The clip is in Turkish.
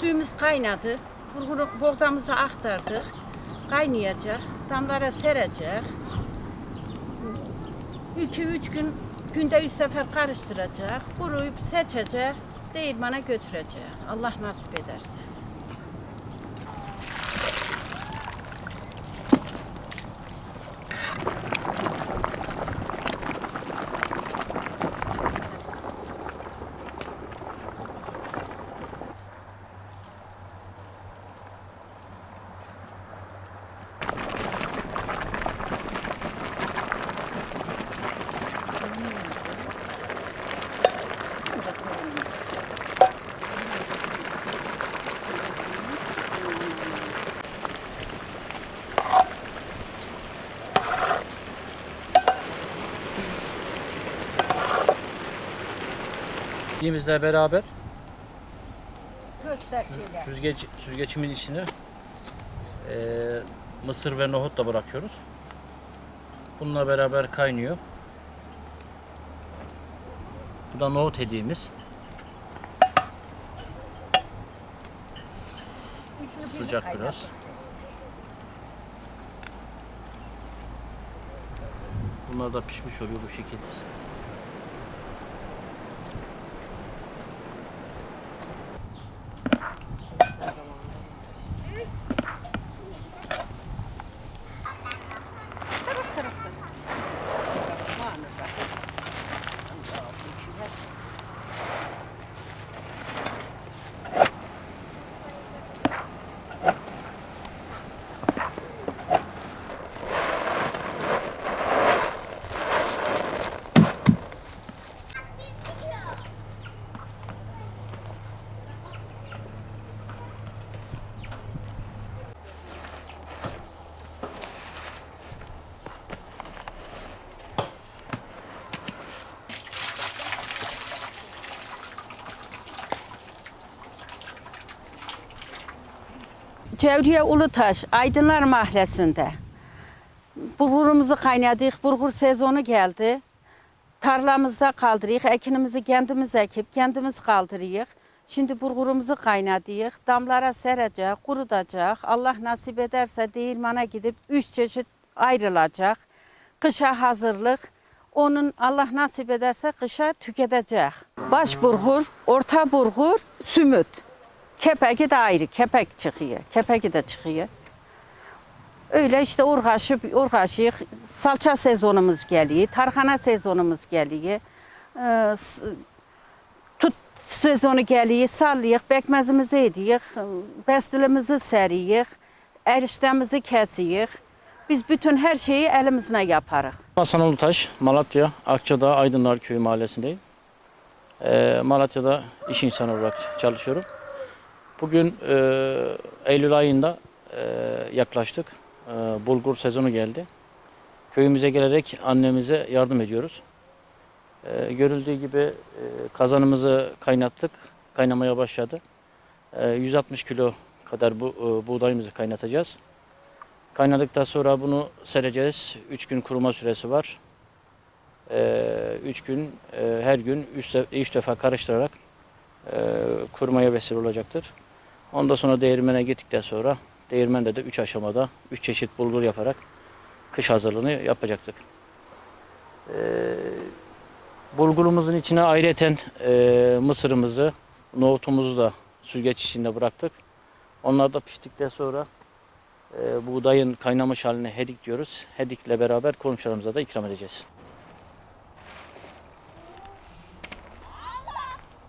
Suyumuz kaynadı. Bulgur boğdamızı aktardık. Kaynayacak. Damlara serecek. 2-3 gün günde üç sefer karıştıracak. Kuruyup seçecek. Değirmana götürecek. Allah nasip ederse. Dediğimizle beraber süzgeç süzgecimin içine eee, mısır ve nohut da bırakıyoruz. Bununla beraber kaynıyor. Bu da nohut hediyemiz. Sıcak biraz. Bunlar da pişmiş oluyor bu şekilde. Cevriye Ulutaş, Aydınlar Mahallesi'nde. Bulgurumuzu kaynadık, bulgur sezonu geldi. Tarlamızda kaldırıyık, ekinimizi kendimiz ekip, kendimiz kaldırıyık. Şimdi bulgurumuzu kaynadık, damlara serecek, kurutacak. Allah nasip ederse değirmana gidip üç çeşit ayrılacak. Kışa hazırlık. Onun Allah nasip ederse kışa tüketecek. Baş burgur, orta burgur, sümüt. Kepeki de ayrı, kepek çıkıyor. Kepeki de çıkıyor. Öyle işte uğraşıp uğraşıyık. Salça sezonumuz geliyor, tarhana sezonumuz geliyor. Ee, tut sezonu geliyor, sallıyık, bekmezimizi edirik, bestilimizi seriyik, eriştemizi kesiyik. Biz bütün her şeyi elimizle yaparız. Hasan Ulutaş, Malatya, Akçadağ, Aydınlar Köyü mahallesindeyim. Ee, Malatya'da iş insanı olarak çalışıyorum. Bugün e, Eylül ayında e, yaklaştık. E, bulgur sezonu geldi. Köyümüze gelerek annemize yardım ediyoruz. E, görüldüğü gibi e, kazanımızı kaynattık. Kaynamaya başladı. E, 160 kilo kadar bu e, buğdayımızı kaynatacağız. Kaynadıktan sonra bunu sereceğiz. 3 gün kuruma süresi var. 3 gün e, her gün 3 defa karıştırarak e, kurumaya vesile olacaktır. Ondan sonra değirmene gittikten sonra değirmende de 3 aşamada 3 çeşit bulgur yaparak kış hazırlığını yapacaktık. E, bulgurumuzun içine ayrıca e, mısırımızı, nohutumuzu da süzgeç içinde bıraktık. Onlar da piştikten sonra e, buğdayın kaynamış haline hedik diyoruz. Hedikle beraber komşularımıza da ikram edeceğiz.